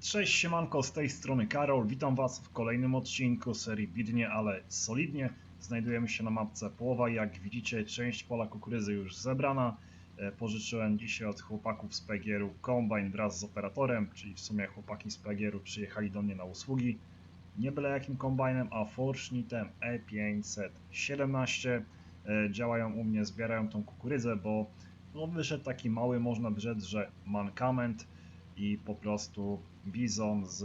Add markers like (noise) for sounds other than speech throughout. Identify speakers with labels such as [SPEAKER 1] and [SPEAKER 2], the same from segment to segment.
[SPEAKER 1] Cześć siemanko, z tej strony Karol, witam Was w kolejnym odcinku serii Bidnie, ale solidnie. Znajdujemy się na mapce połowa, jak widzicie część pola kukurydzy już zebrana. E, Pożyczyłem dzisiaj od chłopaków z PGR-u kombajn wraz z operatorem, czyli w sumie chłopaki z PGR-u przyjechali do mnie na usługi. Nie byle jakim kombajnem, a Forschnitem E517. E, Działają u mnie, zbierają tą kukurydzę, bo no, wyszedł taki mały, można rzec, że mankament i po prostu Bizon z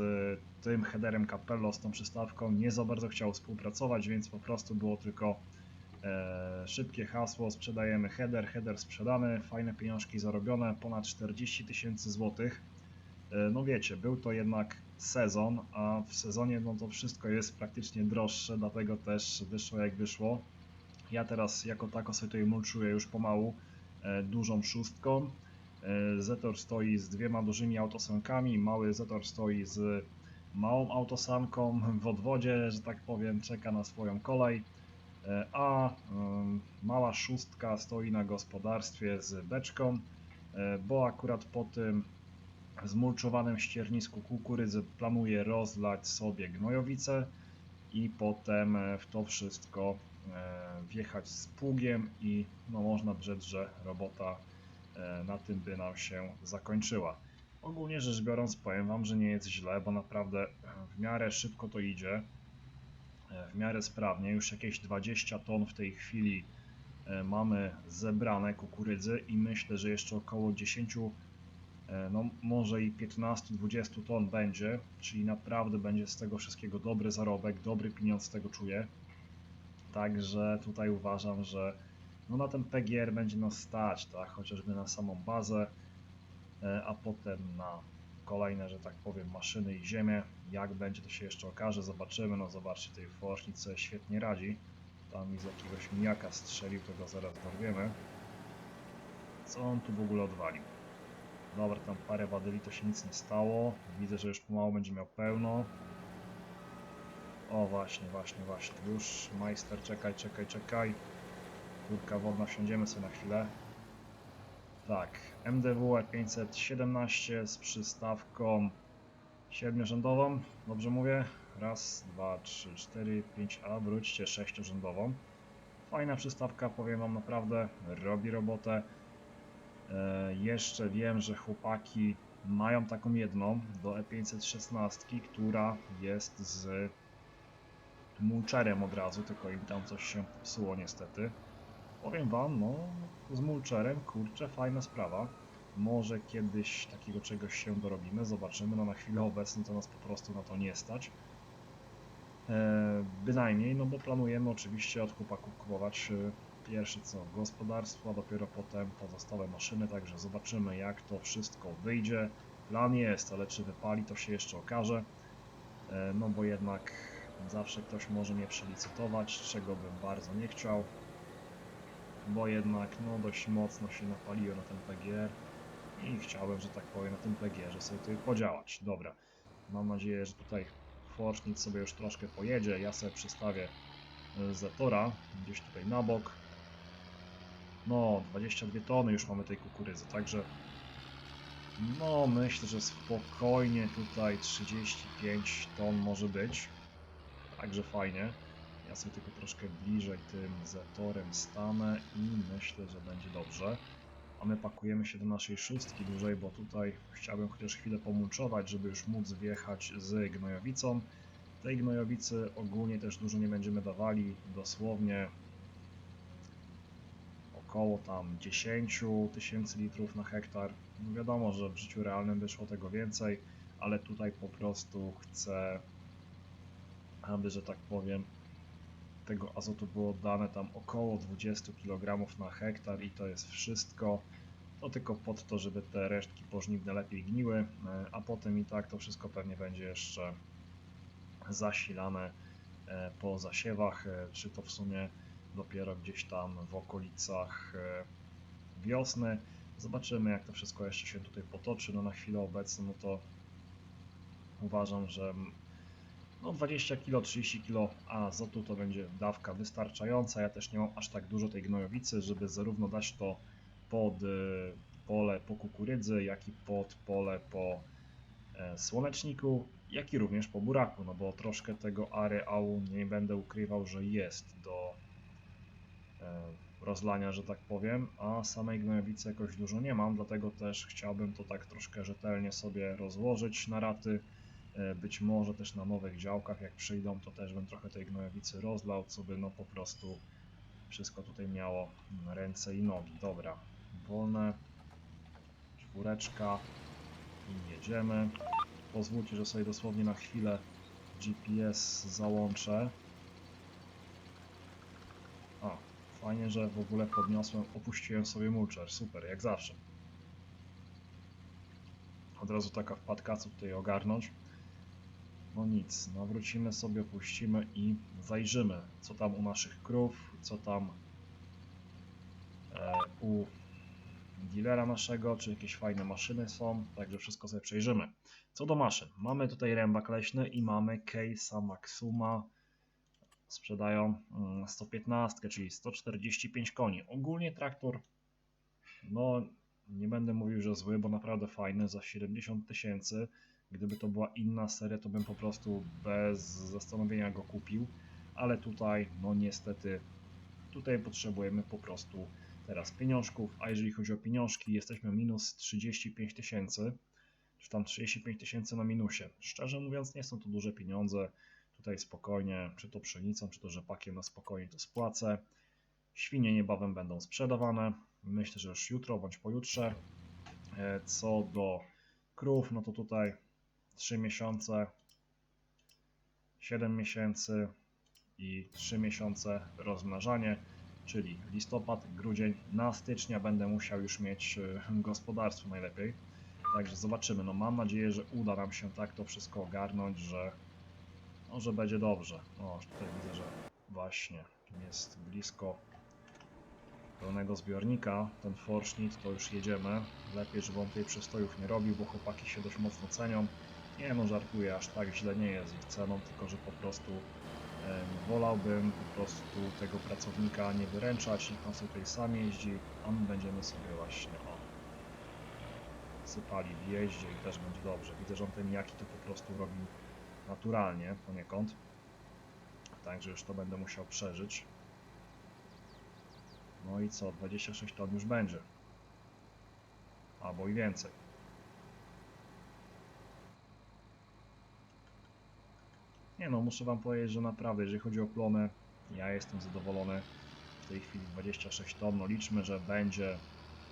[SPEAKER 1] tym headerem Capello, z tą przystawką nie za bardzo chciał współpracować, więc po prostu było tylko e, szybkie hasło, sprzedajemy header, header sprzedany, fajne pieniążki zarobione, ponad 40 tysięcy złotych. E, no wiecie, był to jednak sezon, a w sezonie no to wszystko jest praktycznie droższe, dlatego też wyszło jak wyszło. Ja teraz jako tako sobie tutaj mulczuję już pomału e, dużą szóstką. Zetor stoi z dwiema dużymi autosankami, mały Zetor stoi z małą autosanką w odwodzie, że tak powiem, czeka na swoją kolej, E, a mała szóstka stoi na gospodarstwie z beczką, e, bo akurat po tym zmulczowanym ściernisku kukurydzy planuje rozlać sobie gnojowice i potem e, w to wszystko wjechać z pługiem i no można rzec, że robota na tym by nam się zakończyła. Ogólnie rzecz biorąc, powiem Wam, że nie jest źle, bo naprawdę e, w miarę szybko to idzie, e, w miarę sprawnie. Już jakieś 20 ton w tej chwili e, mamy zebrane kukurydzy i myślę, że jeszcze około 10, e, no może i 15-20 ton będzie, czyli naprawdę będzie z tego wszystkiego dobry zarobek, dobry pieniądz z tego czuję. Także tutaj uważam, że no na ten PGR będzie nas stać, tak, chociażby na samą bazę, e, a potem na kolejne, że tak powiem, maszyny i ziemię. Jak będzie, to się jeszcze okaże, zobaczymy. No zobaczcie, tej sobie świetnie radzi. Tam mi z jakiegoś mijaka strzelił, to go zaraz dorwiemy. Co on tu w ogóle odwalił? Dobra, tam parę wadyli, to się nic nie stało. Widzę, że już pomału będzie miał pełno. O, właśnie, właśnie, właśnie. Już, majster, czekaj, czekaj, czekaj. Kurka wodna, wsiądziemy sobie na chwilę. Tak, MDW 517 z przystawką siedmiorzędową, dobrze mówię? Raz, dwa, trzy, cztery, pięć, a wróćcie sześciorzędową. Fajna przystawka, powiem Wam naprawdę, robi robotę. E, jeszcze wiem, że chłopaki mają taką jedną do E516, która jest z mulcherem od razu, tylko im tam coś się psuło niestety. Powiem wam, no z mulcherem, kurczę, fajna sprawa. Może kiedyś takiego czegoś się dorobimy, zobaczymy. No na chwilę obecną to nas po prostu na to nie stać. E, bynajmniej, no bo planujemy oczywiście od chłopaków kupować e, pierwsze co gospodarstwo, a dopiero potem pozostałe maszyny, także zobaczymy jak to wszystko wyjdzie. Plan jest, ale czy wypali to się jeszcze okaże. E, no bo jednak zawsze ktoś może nie przelicytować, czego bym bardzo nie chciał bo jednak no dość mocno się napaliłem na ten PGR i chciałem, że tak powiem, na tym PGR-ze sobie tutaj podziałać. Dobra, mam nadzieję, że tutaj Forschnic sobie już troszkę pojedzie, ja sobie przystawię y, Zetora gdzieś tutaj na bok. No, 22 tony już mamy tej kukurydzy, także no myślę, że spokojnie tutaj 35 ton może być. Także fajnie. Sobie tylko troszkę bliżej tym Zetorem stanę i myślę, że będzie dobrze. A my pakujemy się do naszej szóstki dłużej, bo tutaj chciałbym chociaż chwilę pomulczować, żeby już móc wjechać z gnojowicą. Tej gnojowicy ogólnie też dużo nie będziemy dawali, dosłownie około tam 10 tysięcy litrów na hektar. No wiadomo, że w życiu realnym wyszło tego więcej, ale tutaj po prostu chcę, aby, że tak powiem, tego azotu było dane tam około 20 kg na hektar i to jest wszystko. To tylko pod to, żeby te resztki pożniwne lepiej gniły, e, a potem i tak to wszystko pewnie będzie jeszcze zasilane e, po zasiewach, e, czy to w sumie dopiero gdzieś tam w okolicach wiosny. Zobaczymy jak to wszystko jeszcze się tutaj potoczy. No na chwilę obecną no to uważam, że no 20 kg, 30 kg azotu to będzie dawka wystarczająca. Ja też nie mam aż tak dużo tej gnojowicy, żeby zarówno dać to pod y, pole po kukurydzy, jak i pod pole po e, słoneczniku, jak i również po buraku, no bo troszkę tego areału nie będę ukrywał, że jest do e, rozlania, że tak powiem, a samej gnojowicy jakoś dużo nie mam, dlatego też chciałbym to tak troszkę rzetelnie sobie rozłożyć na raty. E, Być może też na nowych działkach, jak przyjdą, to też bym trochę tej gnojowicy rozlał, co by no po prostu wszystko tutaj miało ręce i nogi. Dobra, wolne, czwóreczka i jedziemy. Pozwólcie, że sobie dosłownie na chwilę GPS załączę. A, fajnie, że w ogóle podniosłem, opuściłem sobie mulcher, super, jak zawsze. Od razu taka wpadka, co tutaj ogarnąć. No nic, nawrócimy sobie, opuścimy i zajrzymy, co tam u naszych krów, co tam e, u dealera naszego, czy jakieś fajne maszyny są, także wszystko sobie przejrzymy. Co do maszyn, mamy tutaj rębak leśny i mamy Case'a Maxuma, sprzedają mm, 115, czyli 145 koni. Ogólnie traktor, no nie będę mówił, że zły, bo naprawdę fajny, za 70 tysięcy. Gdyby to była inna seria, to bym po prostu bez zastanowienia go kupił, ale tutaj, no niestety, tutaj potrzebujemy po prostu teraz pieniążków, a jeżeli chodzi o pieniążki, jesteśmy minus 35 tysięcy, czy tam 35 tysięcy na minusie. Szczerze mówiąc, nie są to duże pieniądze, tutaj spokojnie, czy to pszenicą, czy to rzepakiem, na spokojnie to spłacę. Świnie niebawem będą sprzedawane, myślę, że już jutro bądź pojutrze. E, Co do krów, no to tutaj 3 miesiące, 7 miesięcy i 3 miesiące rozmnażanie, czyli listopad, grudzień. Na stycznia będę musiał już mieć e, gospodarstwo najlepiej. Także zobaczymy. No mam nadzieję, że uda nam się tak to wszystko ogarnąć, że, no, że będzie dobrze. O, tutaj widzę, że właśnie jest blisko pełnego zbiornika. Ten forsznik to już jedziemy. Lepiej, żeby on tutaj przystojów nie robił, bo chłopaki się dość mocno cenią. Nie no, żartuję, aż tak źle nie jest ich ceną, tylko że po prostu wolałbym po prostu tego pracownika nie wyręczać, niech on sobie tutaj sam jeździ, a my będziemy sobie właśnie o sypali w jeździe i też będzie dobrze. Widzę, że on te mijaki to po prostu robił naturalnie poniekąd. Także już to będę musiał przeżyć. No i co, 26 ton już będzie. Albo i więcej. Nie no, muszę wam powiedzieć, że naprawdę, jeżeli chodzi o plonę, ja jestem zadowolony. W tej chwili 26 ton, no liczmy, że będzie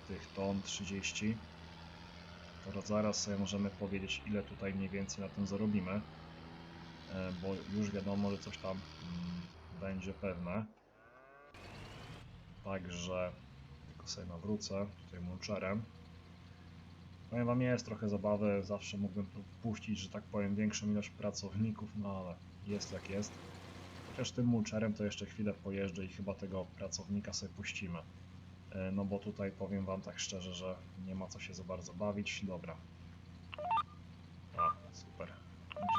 [SPEAKER 1] tych ton 30. To zaraz sobie możemy powiedzieć, ile tutaj mniej więcej na tym zarobimy. E, Bo już wiadomo, że coś tam mm, będzie pewne. Także tylko sobie nawrócę tutaj mulcherem. Powiem wam, jest trochę zabawy, zawsze mógłbym tu puścić, że tak powiem, większą ilość pracowników, no ale jest jak jest. Chociaż tym mulcherem to jeszcze chwilę pojeżdżę i chyba tego pracownika sobie puścimy. E, No bo tutaj powiem wam tak szczerze, że nie ma co się za bardzo bawić. Dobra. A, super.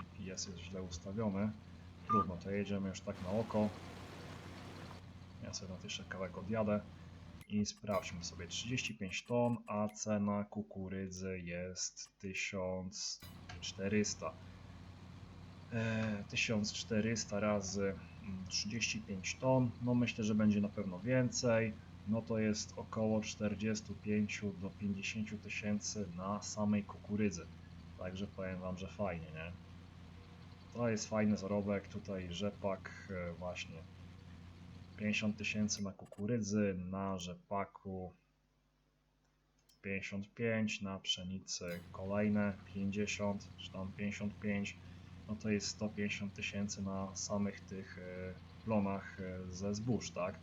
[SPEAKER 1] GPS jest źle ustawiony. Trudno, to jedziemy już tak na oko. Ja sobie na jeszcze kawałek odjadę i sprawdźmy sobie 35 ton, a cena kukurydzy jest 1400. E, 1400 razy mm, 35 ton, no myślę, że będzie na pewno więcej. No to jest około 45 do 50 tysięcy na samej kukurydzy. Także powiem Wam, że fajnie, nie? To jest fajny zarobek, tutaj rzepak e, właśnie 50 tysięcy na kukurydzy, na rzepaku 55, na pszenicy kolejne 50, czy tam 55, no to jest 150 tysięcy na samych tych e, plonach e, ze zbóż, tak?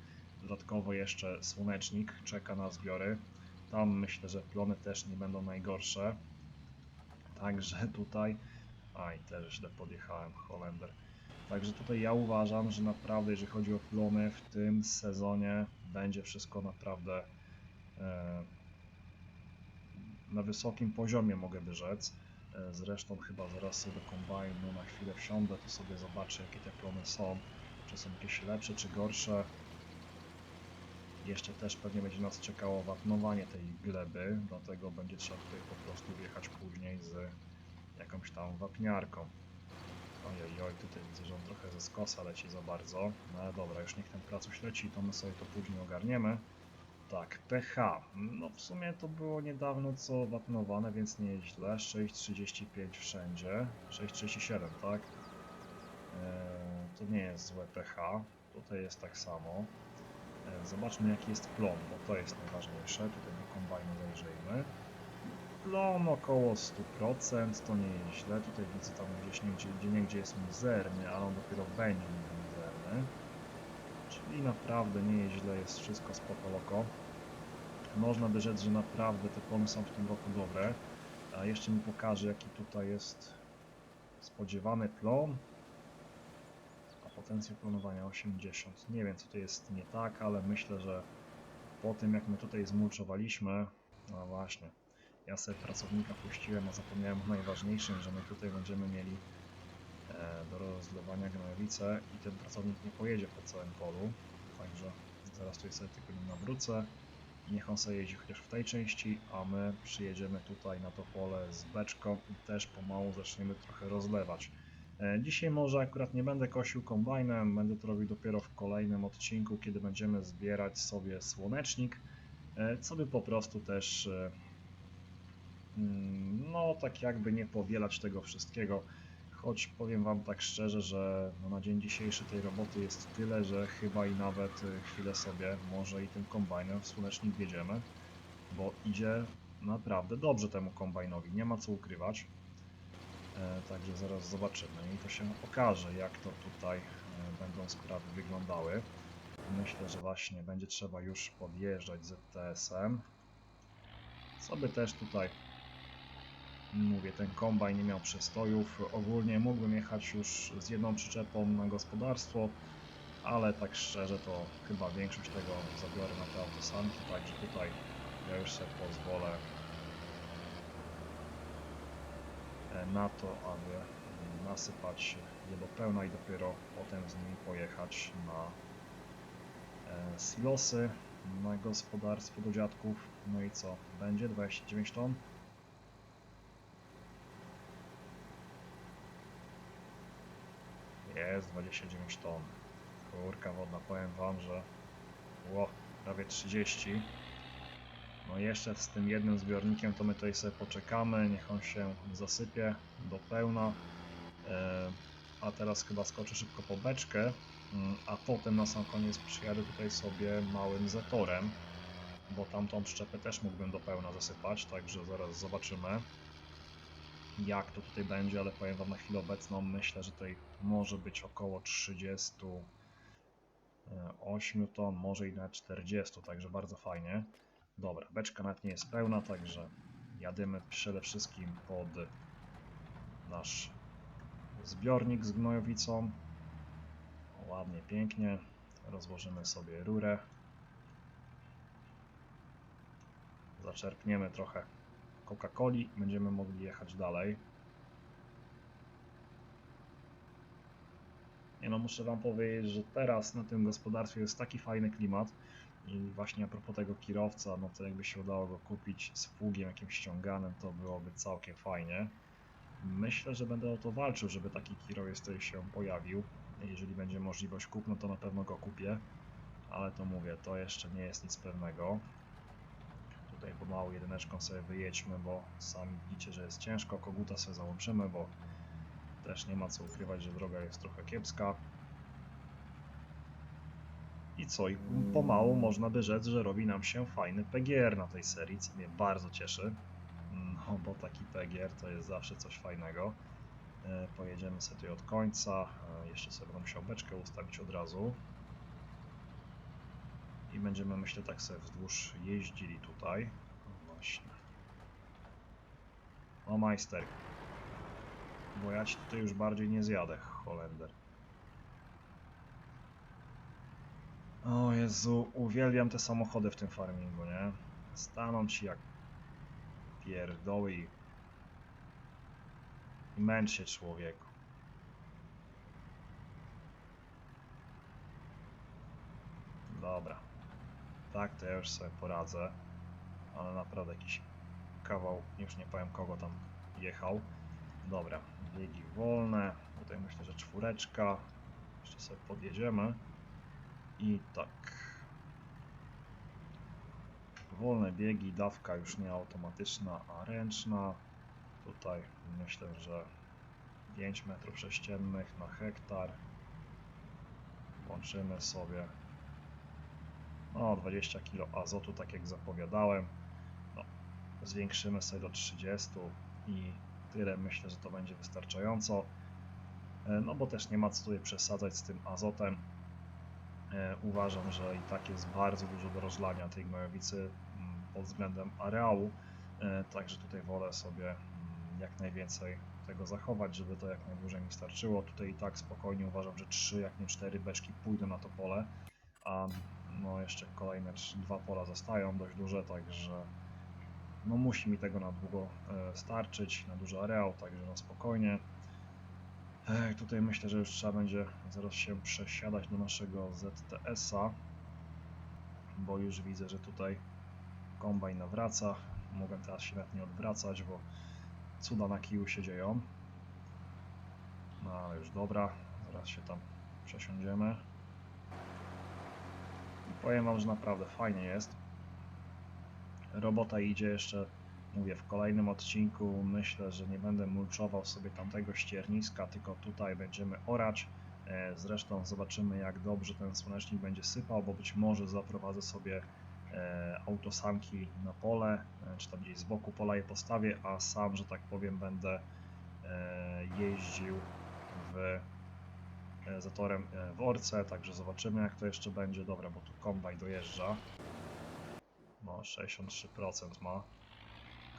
[SPEAKER 1] Dodatkowo jeszcze słonecznik czeka na zbiory. Tam myślę, że plony też nie będą najgorsze. Także tutaj. Aj, też źle podjechałem, Holender. Także tutaj ja uważam, że naprawdę, jeżeli chodzi o plony w tym sezonie, będzie wszystko naprawdę e, na wysokim poziomie, mogę by rzec. E, Zresztą chyba zaraz sobie do kombajnu na chwilę wsiądę, to sobie zobaczę, jakie te plony są. Czy są jakieś lepsze, czy gorsze. Jeszcze też pewnie będzie nas czekało wapnowanie tej gleby, dlatego będzie trzeba tutaj po prostu wjechać później z jakąś tam wapniarką. Ojej, oj, tutaj widzę, że on trochę ze skosa leci za bardzo. No dobra, już niech ten pracuś leci, to my sobie to później ogarniemy. Tak, pH. No w sumie to było niedawno co wapnowane, więc nie jest źle. 6,35 wszędzie. 6,37, tak? Eee, to nie jest złe pH. Tutaj jest tak samo. Eee, zobaczmy jaki jest plon, bo to jest najważniejsze. Tutaj do kombajnu zajrzyjmy. Plon około 100%, to nie jest źle. Tutaj widzę tam gdzieś niegdzie, gdzie niegdzie jest mizerny, ale on dopiero będzie mizerny. Czyli naprawdę nie jest źle, jest wszystko spoko loko. Można by rzec, że naprawdę te plony są w tym roku dobre. A jeszcze mi pokaże jaki tutaj jest spodziewany plon. A potencjał planowania 80. Nie wiem co to jest nie tak, ale myślę, że po tym jak my tutaj zmulczowaliśmy, no właśnie, ja sobie pracownika puściłem, a zapomniałem o najważniejszym, że my tutaj będziemy mieli e, do rozlewania gnojowice i ten pracownik nie pojedzie po całym polu, także zaraz tutaj sobie tylko nim nawrócę. Niech on sobie jeździ chociaż w tej części, a my przyjedziemy tutaj na to pole z beczką i też pomału zaczniemy trochę rozlewać. E, Dzisiaj może akurat nie będę kosił kombajnem, będę to robił dopiero w kolejnym odcinku, kiedy będziemy zbierać sobie słonecznik, e, co by po prostu też no tak jakby nie powielać tego wszystkiego, choć powiem Wam tak szczerze, że no na dzień dzisiejszy tej roboty jest tyle, że chyba i nawet y, chwilę sobie może i tym kombajnem w słonecznik wjedziemy, bo idzie naprawdę dobrze temu kombajnowi, nie ma co ukrywać. E, Także zaraz zobaczymy i to się okaże, jak to tutaj e, będą sprawy wyglądały. Myślę, że właśnie będzie trzeba już podjeżdżać ZTS-em. Co by też tutaj Mówię, ten kombajn nie miał przestojów. Ogólnie mógłbym jechać już z jedną przyczepą na gospodarstwo, ale tak szczerze to chyba większość tego zabiorę na te autosanki, także tutaj ja już sobie pozwolę e, na to, aby nasypać je do pełna i dopiero potem z nimi pojechać na e, silosy, na gospodarstwo do dziadków. No i co? Będzie 29 ton? Jest 29 ton. Kurka wodna, powiem wam, że ło, prawie 30. No jeszcze z tym jednym zbiornikiem to my tutaj sobie poczekamy, niech on się zasypie do pełna. E, a teraz chyba skoczę szybko po beczkę, mm, a potem na sam koniec przyjadę tutaj sobie małym zetorem, bo tamtą przyczepę też mógłbym do pełna zasypać, także zaraz zobaczymy jak to tutaj będzie, ale powiem Wam na chwilę obecną, myślę, że tutaj może być około 38 ton, może i nawet 40, także bardzo fajnie. Dobra, beczka nawet nie jest pełna, także jadymy przede wszystkim pod nasz zbiornik z gnojowicą. Ładnie, pięknie. Rozłożymy sobie rurę. Zaczerpniemy trochę Coca-Coli, będziemy mogli jechać dalej. Nie no, muszę Wam powiedzieć, że teraz na tym gospodarstwie jest taki fajny klimat i właśnie a propos tego kierowca, no to jakby się udało go kupić z pługiem jakimś ściąganym, to byłoby całkiem fajnie. Myślę, że będę o to walczył, żeby taki kierowiec się pojawił. Jeżeli będzie możliwość kupna, to na pewno go kupię, ale to mówię, to jeszcze nie jest nic pewnego tutaj pomału jedyneczką sobie wyjedźmy, bo sami widzicie, że jest ciężko. Koguta sobie załączymy, bo też nie ma co ukrywać, że droga jest trochę kiepska. I co? I pomału można by rzec, że robi nam się fajny PGR na tej serii, co mnie bardzo cieszy. No, bo taki PGR to jest zawsze coś fajnego. E, Pojedziemy sobie tutaj od końca. E, Jeszcze sobie będę musiał beczkę ustawić od razu i będziemy myślę tak sobie wzdłuż jeździli tutaj. No właśnie. O majster. Bo ja ci tutaj już bardziej nie zjadę, Holender. O Jezu, uwielbiam te samochody w tym farmingu, nie? Staną ci jak pierdoły i męcz się człowieku. Dobra. Tak, to ja już sobie poradzę. Ale naprawdę jakiś kawał, już nie powiem kogo tam jechał. Dobra, biegi wolne. Tutaj myślę, że czwóreczka. Jeszcze sobie podjedziemy. I tak. Wolne biegi, dawka już nie automatyczna, a ręczna. Tutaj myślę, że 5 metrów sześciennych na hektar. Łączymy sobie no 20 kg azotu, tak jak zapowiadałem. No, zwiększymy sobie do 30 i tyle myślę, że to będzie wystarczająco. E, No bo też nie ma co tutaj przesadzać z tym azotem. E, Uważam, że i tak jest bardzo dużo do rozlania tej gnojowicy mm, pod względem areału. E, Także tutaj wolę sobie mm, jak najwięcej tego zachować, żeby to jak najdłużej mi starczyło. Tutaj i tak spokojnie uważam, że 3, jak nie 4 beczki pójdą na to pole, a no jeszcze kolejne dwa pola zostają dość duże, także no musi mi tego na długo e, starczyć, na duży areał, także no spokojnie. E, tutaj myślę, że już trzeba będzie zaraz się przesiadać do naszego ZTS-a, bo już widzę, że tutaj kombajn nawraca. Mogę teraz się nawet nie odwracać, bo cuda na kiju się dzieją. No ale już dobra, zaraz się tam przesiądziemy. Powiem Wam, że naprawdę fajnie jest. Robota idzie jeszcze, mówię, w kolejnym odcinku. Myślę, że nie będę mulczował sobie tamtego ścierniska, tylko tutaj będziemy orać. E, Zresztą zobaczymy, jak dobrze ten słonecznik będzie sypał, bo być może zaprowadzę sobie e, autosanki na pole, e, czy tam gdzieś z boku pola je postawię, a sam, że tak powiem, będę jeździł w zatorem e, w Orce, także zobaczymy jak to jeszcze będzie. Dobra, bo tu kombaj dojeżdża. No, 63% ma.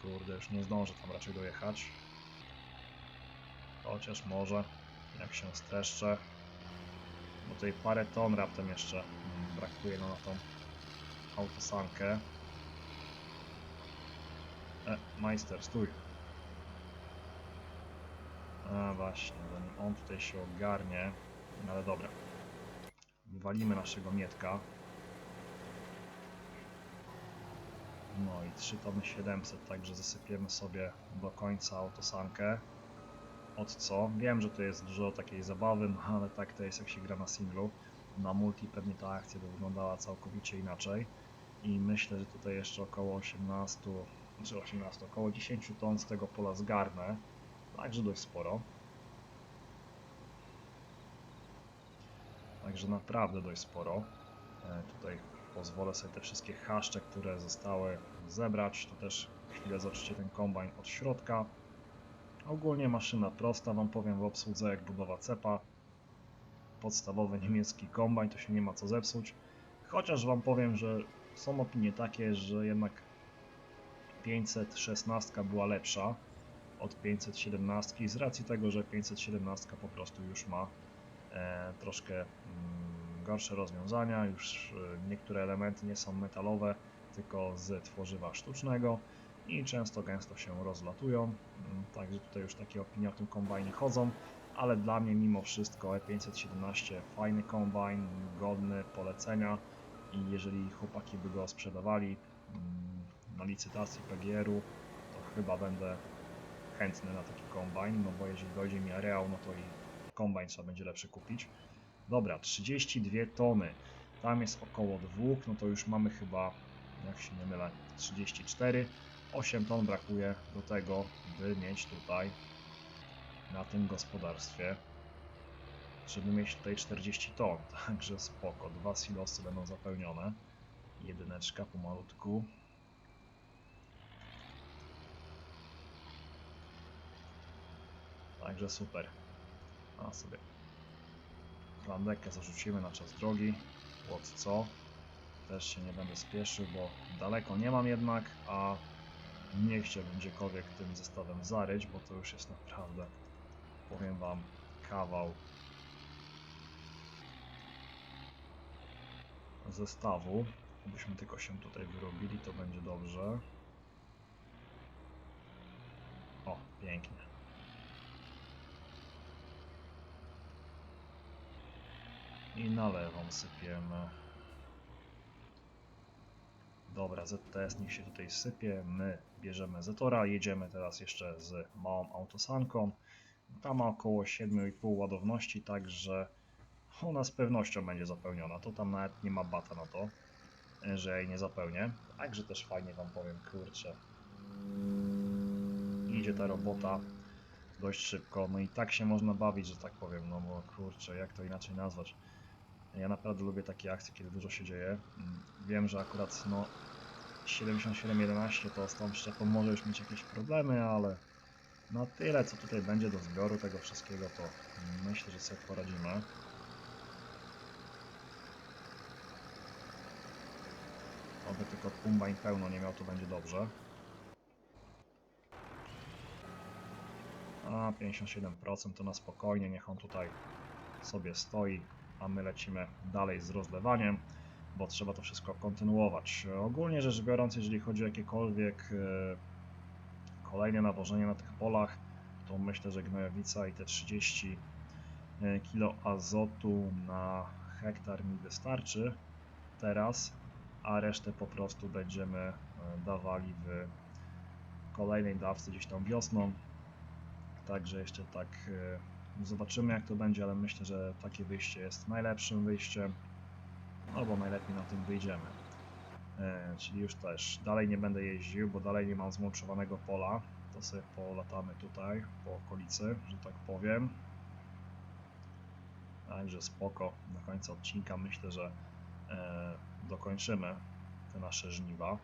[SPEAKER 1] Kurde, już nie zdążę tam raczej dojechać. Chociaż może, jak się streszczę. Bo tutaj parę ton raptem jeszcze mm, brakuje no, na tą autosankę. E, majster, stój. A właśnie, zanim on tutaj się ogarnie. No Ale dobra. Wywalimy naszego mietka. No i 3 tony 700, także zasypiemy sobie do końca autosankę. Od co? Wiem, że to jest dużo takiej zabawy, no ale tak to jest jak się gra na singlu. Na multi pewnie ta akcja by wyglądała całkowicie inaczej. I myślę, że tutaj jeszcze około 18, znaczy 18, około 10 ton z tego pola zgarnę. Także dość sporo. Także naprawdę dość sporo. E, Tutaj pozwolę sobie te wszystkie chaszcze, które zostały zebrać. To też chwilę zobaczycie ten kombajn od środka. Ogólnie maszyna prosta, wam powiem w obsłudze jak budowa cepa. Podstawowy niemiecki kombajn, to się nie ma co zepsuć. Chociaż wam powiem, że są opinie takie, że jednak 516 była lepsza od 517 z racji tego, że 517 po prostu już ma troszkę mm, gorsze rozwiązania, już e, niektóre elementy nie są metalowe, tylko z tworzywa sztucznego i często gęsto się rozlatują, Mm, także tutaj już takie opinie o tym kombajnie chodzą, ale dla mnie mimo wszystko E517 fajny kombajn, godny polecenia i jeżeli chłopaki by go sprzedawali mm, na licytacji PGR-u, to chyba będę chętny na taki kombajn, no bo jeżeli dojdzie mi areał, no to i kombajn trzeba będzie lepszy kupić. Dobra, 32 tony. Tam jest około 2, no to już mamy chyba, jak się nie mylę, 34. 8 ton brakuje do tego, by mieć tutaj na tym gospodarstwie, żeby mieć tutaj 40 ton. (laughs) Także spoko, dwa silosy będą zapełnione. Jedyneczka pomalutku. Także super. A sobie landekę zarzucimy na czas drogi. Łot co? Też się nie będę spieszył, bo daleko nie mam jednak, a nie chciałbym gdziekolwiek tym zestawem zaryć, bo to już jest naprawdę, powiem Wam, kawał zestawu. Gdybyśmy tylko się tutaj wyrobili, to będzie dobrze. O, pięknie. I na lewą sypiemy. Dobra, ZTS niech się tutaj sypie. My bierzemy Zetora, jedziemy teraz jeszcze z małą autosanką. Ta ma około 7,5 ładowności, także ona z pewnością będzie zapełniona. To tam nawet nie ma bata na to, że jej nie zapełnię. Także też fajnie wam powiem, kurczę. Idzie ta robota dość szybko. No i tak się można bawić, że tak powiem, no bo kurczę, jak to inaczej nazwać. Ja naprawdę lubię takie akcje, kiedy dużo się dzieje. Mm, Wiem, że akurat no 7711 to z tą szczepą może już mieć jakieś problemy, ale na tyle, co tutaj będzie do zbioru tego wszystkiego, to myślę, że sobie poradzimy. Oby tylko kombajn pełno nie miał, to będzie dobrze. A 57% to na spokojnie, niech on tutaj sobie stoi, a my lecimy dalej z rozlewaniem, bo trzeba to wszystko kontynuować. Ogólnie rzecz biorąc, jeżeli chodzi o jakiekolwiek e, kolejne nawożenie na tych polach, to myślę, że gnojowica i te 30 kg azotu na hektar mi wystarczy teraz, a resztę po prostu będziemy e, dawali w kolejnej dawce gdzieś tam wiosną. Także jeszcze tak e, zobaczymy jak to będzie, ale myślę, że takie wyjście jest najlepszym wyjściem, albo najlepiej na tym wyjdziemy. E, Czyli już też dalej nie będę jeździł, bo dalej nie mam zmulczowanego pola. To sobie polatamy tutaj po okolicy, że tak powiem. Także spoko. Na końcu odcinka myślę, że e, dokończymy te nasze żniwa.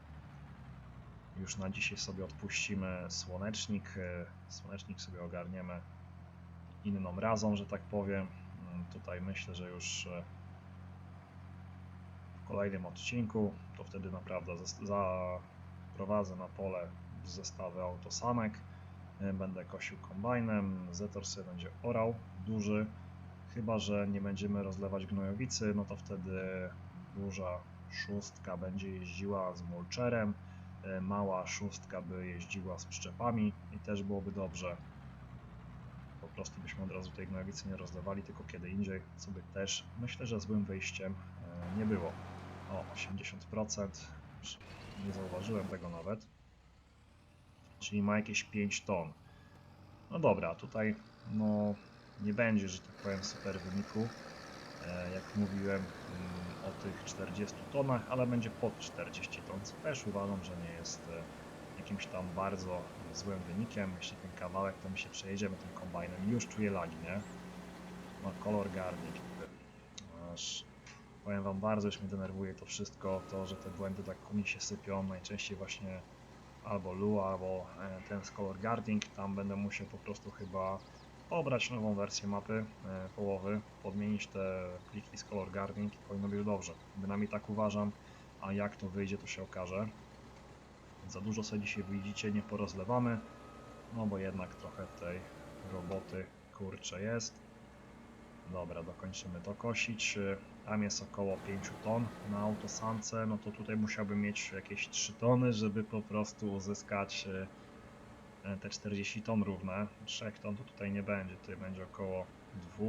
[SPEAKER 1] Już na dzisiaj sobie odpuścimy słonecznik. e, Słonecznik sobie ogarniemy inną razą, że tak powiem. Mm, Tutaj myślę, że już e, w kolejnym odcinku to wtedy naprawdę zaprowadzę na pole zestawy autosanek. E, Będę kosił kombajnem. Zetor sobie będzie orał duży. Chyba, że nie będziemy rozlewać gnojowicy, no to wtedy duża szóstka będzie jeździła z mulcherem, e, mała szóstka by jeździła z przyczepami i też byłoby dobrze. Prostu byśmy od razu tej gnojowicy nie rozlewali, tylko kiedy indziej, co by też myślę, że złym wyjściem e, nie było. O, 80%, nie zauważyłem tego nawet, czyli ma jakieś 5 ton. No dobra, tutaj no nie będzie, że tak powiem, super wyniku, e, jak mówiłem mm, o tych 40 tonach, ale będzie pod 40 ton, co też uważam, że nie jest e, jakimś tam bardzo złym wynikiem. Jeśli ten kawałek, to my się przejedziemy tym kombajnem już czuję lagi, nie? No, color guarding. Aż powiem wam, bardzo już mnie denerwuje to wszystko, to, że te błędy tak u nich się sypią, najczęściej właśnie albo Lu, albo e, ten z color guarding, tam będę musiał po prostu chyba pobrać nową wersję mapy e, połowy, podmienić te pliki z color guarding i powinno być dobrze. Bynajmniej tak uważam, a jak to wyjdzie to się okaże. Za dużo sobie dzisiaj widzicie, nie porozlewamy, no bo jednak trochę tej roboty kurcze jest. Dobra, dokończymy to kosić. Tam jest około 5 ton na autosance, no to tutaj musiałbym mieć jakieś 3 tony, żeby po prostu uzyskać y, e, te 40 ton równe. 3 ton to tutaj nie będzie, tutaj będzie około 2,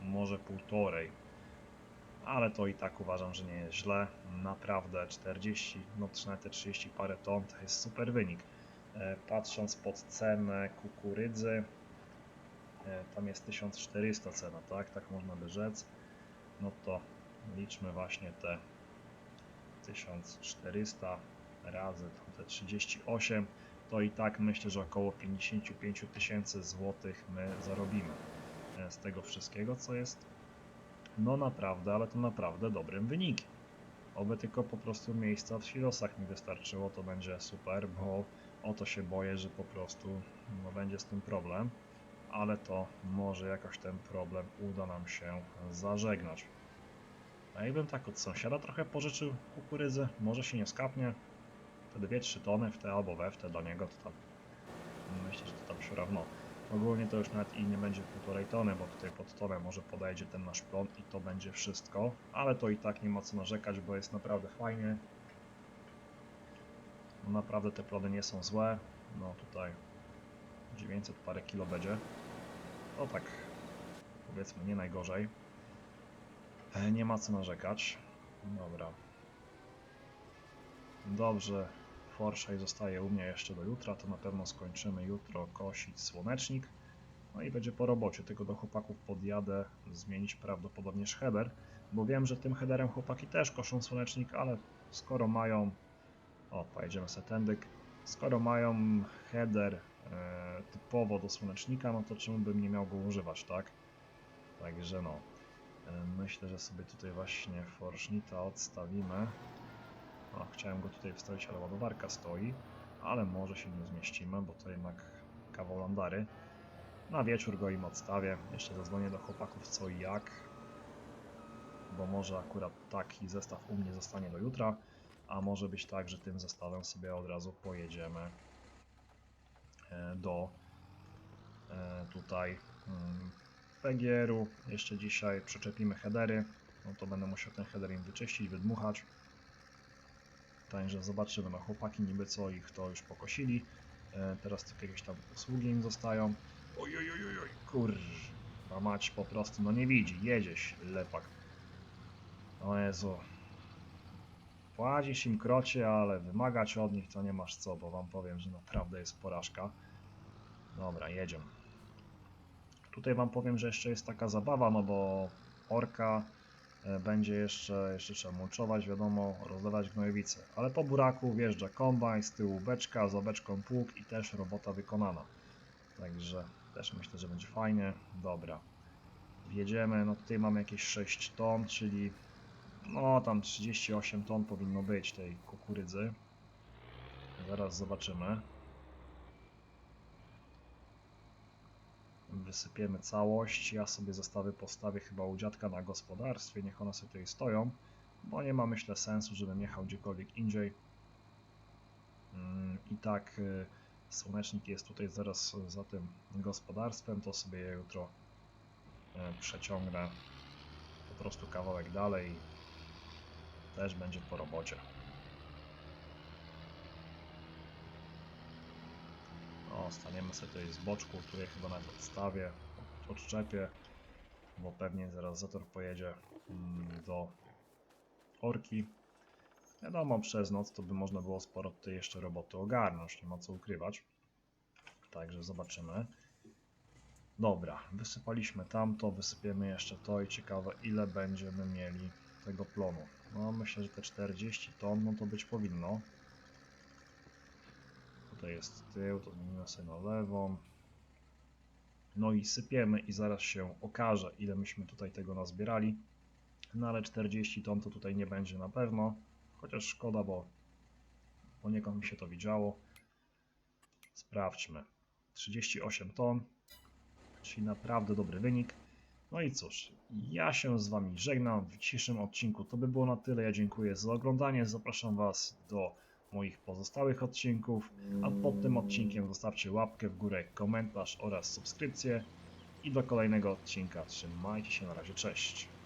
[SPEAKER 1] może półtorej. Ale to i tak uważam, że nie jest źle. Naprawdę 40, no te 30 parę ton to jest super wynik. E, Patrząc pod cenę kukurydzy, e, tam jest 1400 cena, tak? Tak można by rzec. No to liczmy właśnie te 1400 razy te 38, to i tak myślę, że około 55 tysięcy złotych my zarobimy e, z tego wszystkiego, co jest no naprawdę, ale to naprawdę dobrym wynikiem. Oby tylko po prostu miejsca w silosach mi wystarczyło, to będzie super, bo o to się boję, że po prostu no, będzie z tym problem, ale to może jakoś ten problem uda nam się zażegnać. A jakbym tak od sąsiada trochę pożyczył kukurydzy, może się nie skapnie, wtedy 2-3 tony w te albo we w te dla niego, to tam myślę, że to tam się równo. Ogólnie to już nawet i nie będzie półtorej tony, bo tutaj pod tonę może podejdzie ten nasz plon i to będzie wszystko, ale to i tak nie ma co narzekać, bo jest naprawdę fajnie. No naprawdę te plony nie są złe, no tutaj 900 parę kilo będzie, to tak powiedzmy nie najgorzej. E, Nie ma co narzekać. Dobra. Dobrze, Forszaj zostaje u mnie jeszcze do jutra, to na pewno skończymy jutro kosić słonecznik. No i będzie po robocie, tylko do chłopaków podjadę zmienić prawdopodobnie header, bo wiem, że tym headerem chłopaki też koszą słonecznik, ale skoro mają... O, pojedziemy sobie tędyk. Skoro mają header e, typowo do słonecznika, no to czemu bym nie miał go używać, tak? Także no, e, myślę, że sobie tutaj właśnie Forsznita odstawimy. O, chciałem go tutaj wstawić, ale ładowarka stoi, ale może się nie zmieścimy, bo to jednak kawał landary. Na wieczór go im odstawię. Jeszcze zadzwonię do chłopaków co i jak, bo może akurat taki zestaw u mnie zostanie do jutra, a może być tak, że tym zestawem sobie od razu pojedziemy e, do e, tutaj mm, PGR-u. Jeszcze dzisiaj przyczepimy headery, no to będę musiał ten header im wyczyścić, wydmuchać. Także zobaczymy, no chłopaki niby co ich to już pokosili. E, teraz tylko jakieś tam usługi im zostają. Oj, oj, oj, oj, kurwa mać po prostu, no nie widzi, jedziesz, lepak. O Jezu. Płacisz im krocie, ale wymagać od nich to nie masz co, bo wam powiem, że naprawdę jest porażka. Dobra, jedziemy. Tutaj wam powiem, że jeszcze jest taka zabawa, no bo orka będzie jeszcze, jeszcze trzeba mulczować, wiadomo, rozlewać gnojowice. Ale po buraku wjeżdża kombajn, z tyłu beczka, za beczką pług i też robota wykonana. Także też myślę, że będzie fajnie. Dobra. Wjedziemy, no tutaj mamy jakieś 6 ton, czyli no tam 38 ton powinno być tej kukurydzy. Zaraz zobaczymy. Wysypiemy całość. Ja sobie zestawy postawię chyba u dziadka na gospodarstwie. Niech one sobie tutaj stoją, bo nie ma myślę sensu, żebym jechał gdziekolwiek indziej. Mm, I tak y, słonecznik jest tutaj zaraz za tym gospodarstwem, to sobie jutro e, przeciągnę po prostu kawałek dalej. Też będzie po robocie. Staniemy sobie tutaj z boczku, tutaj chyba nawet odstawię, odczepię, bo pewnie zaraz zator pojedzie mm, do Orki. Wiadomo, przez noc to by można było sporo tutaj jeszcze roboty ogarnąć, nie ma co ukrywać. Także zobaczymy. Dobra, wysypaliśmy tamto, wysypiemy jeszcze to i ciekawe ile będziemy mieli tego plonu. No myślę, że te 40 ton, no to być powinno. Tutaj jest tył, to zmienimy sobie na lewą. No i sypiemy i zaraz się okaże ile myśmy tutaj tego nazbierali. No ale 40 ton to tutaj nie będzie na pewno. Chociaż szkoda, bo poniekąd mi się to widziało. Sprawdźmy. 38 ton, czyli naprawdę dobry wynik. No i cóż, ja się z Wami żegnam w dzisiejszym odcinku. To by było na tyle. Ja dziękuję za oglądanie. Zapraszam Was do moich pozostałych odcinków. A pod tym odcinkiem zostawcie łapkę w górę, komentarz oraz subskrypcję. I do kolejnego odcinka. Trzymajcie się na razie. Cześć.